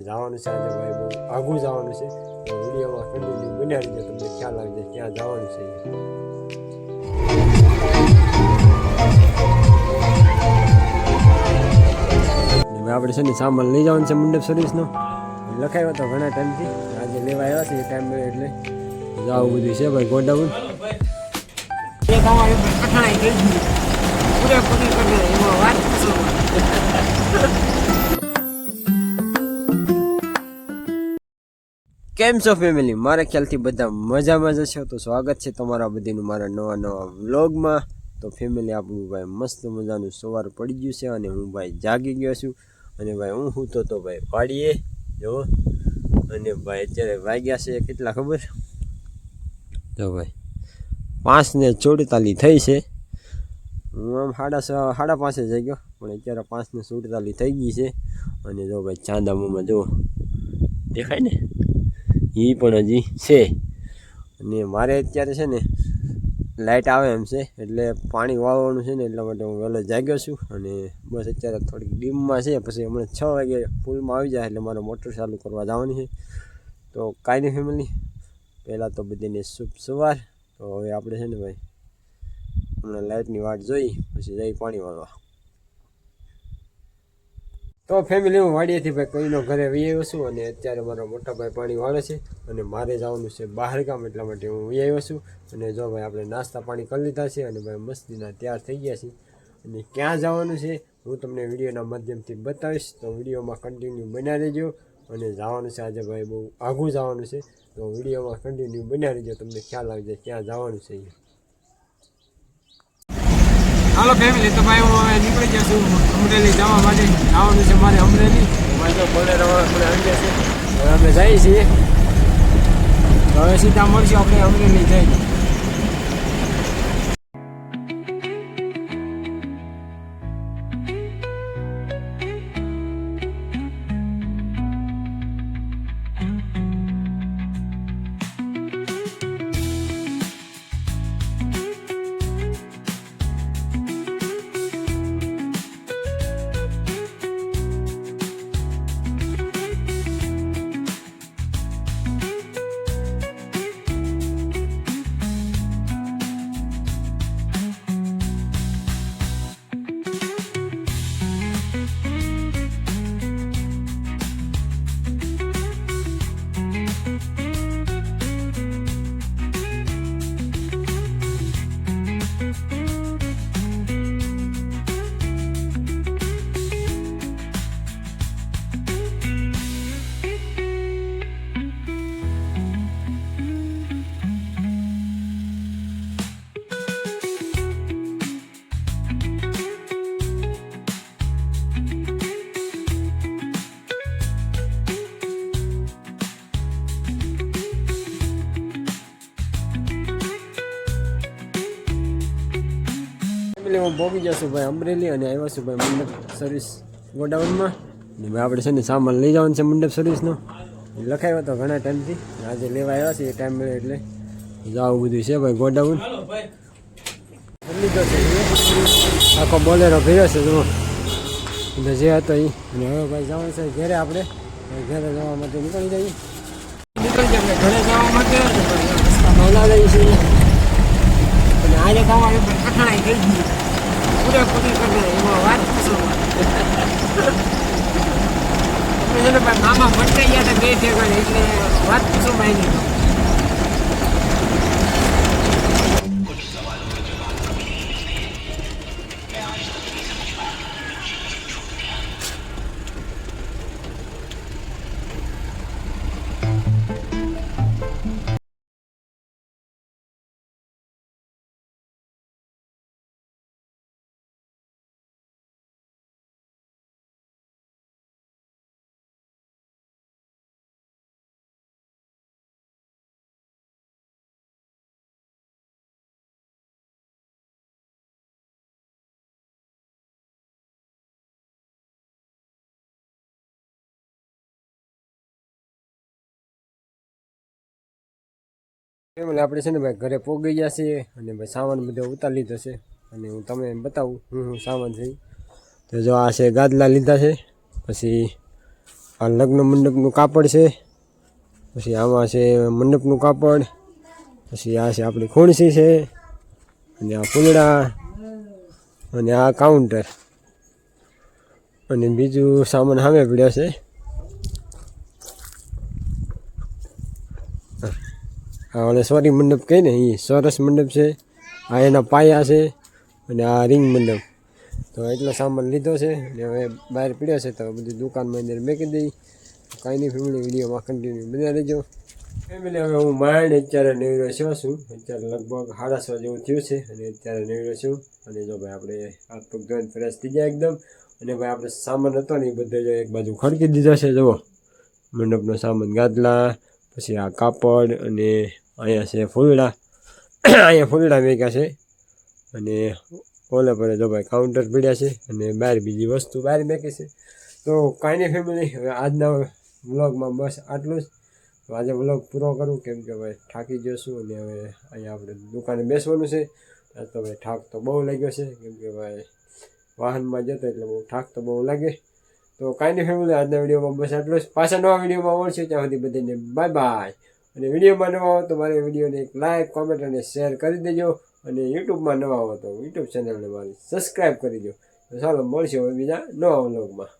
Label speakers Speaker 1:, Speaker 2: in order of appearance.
Speaker 1: જવાનું છે આજે ભાઈ બહુ આઘું જવાનું છે. વિડીયોમાં કન્ટિન્યુ બન્યા રહીજો, તમને ખ્યાલ આવી જાય ક્યાં જવાનું છે આપણે છે ને સામાન લઈ જવાનું છે મંડપ સર્વિસનો લખાયો તો ઘણા ટાઈમથી આજે લેવા આવ્યા છે ટાઈમ મળ્યો એટલે જાવું બધું છે ભાઈ ગોડાઉન.
Speaker 2: પૂરેપૂરી કરી.
Speaker 1: કેમ છો ફેમિલી મારા ખ્યાલથી બધા મજામાં જ છો તો સ્વાગત છે તમારા બધીનું મારા નવા નવા વ્લોગમાં. તો ફેમિલી આપણું ભાઈ મસ્ત મજાનું સવાર પડી ગયું છે અને હું ભાઈ જાગી ગયો છું. અને ભાઈ હું સૂતો તો ભાઈ પાડીએ જો. અને ભાઈ અત્યારે વાગ્યા છે કેટલા ખબર? તો ભાઈ, પાંચ ને ચોડતાલી થઈ છે. હું આમ સાડા સાડા પાંચે જઈ ગયો પણ અત્યારે પાંચ ને સુડતાલી થઈ ગઈ છે. અને જો ભાઈ ચાંદા મોંમાં જો દેખાય ને? એ પણ હજી છે. અને મારે અત્યારે છે ને લાઇટ આવે એમ છે, એટલે પાણી વાળવાનું છે ને, એટલા માટે હું વહેલો જાગ્યો છું. અને બસ અત્યારે થોડીક ડીમમાં છે, પછી હમણાં છ વાગે પુલમાં આવી જાય, એટલે મારે મોટર ચાલુ કરવા જવાની છે. તો કાંઈ નહીં ફેમિલી પહેલાં તો બધીને શુભ સવાર. તો હવે આપણે છે ને ભાઈ, હમણાં લાઇટની વાટ જોઈ, પછી જઈ પાણી વાળવા. તો ફેમિલી હું વાડીએથી ભાઈ કોઈનો ઘરે આવ્યો છું અને અત્યારે મારો મોટા ભાઈ પાણી વાળે છે અને મારે જવાનું છે બહાર ગામ એટલા માટે હું આવ્યો છું અને જો ભાઈ આપણે નાસ્તા પાણી કરી લીધા છે અને ભાઈ મસ્તીના તૈયાર થઈ ગયા છે અને ક્યાં જવાનું છે હું તમને વિડીયોના માધ્યમથી બતાવીશ તો વિડીયોમાં કન્ટિન્યુ બન્યા રહેજો અને જવાનું છે આજે ભાઈ બહુ આઘું જવાનું છે તો વિડીયોમાં કન્ટિન્યુ બન્યા રહેજો, તમને ખ્યાલ આવી જાય ક્યાં જવાનું છે અહીંયા
Speaker 2: હાલો ફેમિલી તો ભાઈ હું હવે નીકળી જશું અમરેલી જવા માટે. જવાનું છે મારે અમરેલી.
Speaker 1: ભાઈ તો બોલેરો આપણે આવી છે હવે અમે જઈએ છીએ.
Speaker 2: હવે સીધા મળશું આપણે અમરેલી જઈ
Speaker 1: હું પહોંચી જશું ભાઈ અમરેલી અને આવ્યા છું ભાઈ મંડપ સર્વિસ ગોડાઉનમાં. ને ભાઈ આપણે છે ને સામાન લઈ જવાનું છે મંડપ સર્વિસનો લખાયો હતો ઘણા ટાઈમથી આજે લેવા આવ્યા છે એ ટાઈમ મળે એટલે. જવું બધું છે ભાઈ ગોડાઉન. આખો બોલેરો ભર્યો છે જુઓ. એટલે જે હતો એ અને હવે ભાઈ જવાનું છે ઘેરે આપણે. ઘેરે જવા માટે નીકળી જઈએ.
Speaker 2: નીકળી જાય ઘરે જવા માટે.
Speaker 1: રસ્તામાં ઓલા લઈએ છીએ
Speaker 2: અને આજે તો અમારી ઉપર કઠણાઈ થઈ ગઈ. પૂરેપૂરી કરી એમાં વાત પૂછો અમે છે ને ગયા હતા બે ઠેકાણે એટલે વાત પૂછો ભાઈ નહીં
Speaker 1: ફેમિલી આપણે છે ને ભાઈ ઘરે પોગી ગયા છીએ અને ભાઈ સામાન બધો ઉતારી લીધો છે. અને હું તમને બતાવું, હું હું સામાન છે તો જો આ છે ગાદલા લીધા છે, પછી આ લગ્ન મંડપનું કાપડ છે, પછી આમાં છે મંડપનું કાપડ, પછી આ છે આપણી ખૂણસી છે, અને આ ફૂલડા, અને આ કાઉન્ટર. અને બીજું સામાન સામે પડ્યો છે. ઓલે સોરી મંડપ કહે ને એ સરસ મંડપ છે. આ એના પાયા છે અને આ રિંગ મંડપ. તો એટલો સામાન લીધો છે અને હવે બહાર પીડ્યો છે તો બધી દુકાનમાં અંદર મેકી દઈ. કાંઈ નહીં, ફેમિલી વિડીયોમાં કન્ટિન્યુ બધા રહેજો. ફેમિલી હવે હું માંડ અત્યારે નેવડ્યો છું છું. અત્યારે લગભગ સાડા છ જેવું થયું છે અને અત્યારે નેવડ્યો છું. અને જો ભાઈ આપણે હાથ પગ ધોઈને ફ્રેશ થઈ જાય એકદમ. અને ભાઈ આપણે સામાન હતો ને એ બધો જો એક બાજુ ખડકી દીધો છે, જુઓ. મંડપનો સામાન ગાદલા પછી આ કાપડ અને અહીંયા છે ફૂલડા. અહીંયા ફૂલડા મેક્યા છે. અને ઓલે પર જો ભાઈ કાઉન્ટર પીડ્યા છે અને બહાર બીજી વસ્તુ બહાર મેકી છે. તો કાંઈ નહીં ફેમિલી હવે આજના વ્લોગમાં બસ આટલું જ. તો આજે વ્લોગ પૂરો કરું કેમ કે ભાઈ થાકી ગયો અને હવે અહીંયા આપણે દુકાને બેસવાનું છે. તો ભાઈ થાક તો બહુ લાગ્યો છે કેમ કે ભાઈ વાહનમાં જતો એટલે બહુ થાક તો બહુ લાગે. તો કાંઈ નહીં ફેમિલી, આજના વિડીયોમાં બસ આટલું જ. પાછા નવા વિડીયોમાં મળશે. ત્યાં સુધી બધાને બાય બાય. અને વિડીયોમાં નવા હો તો મારે વિડીયોને એક લાઇક કોમેન્ટ અને શેર કરી દેજો. અને યુટ્યુબમાં નવા હો તો યુટ્યુબ ચેનલને મારી સબસ્ક્રાઈબ કરી દો તો ચાલો, મળશે હવે બીજા નવા વ્લોગમાં.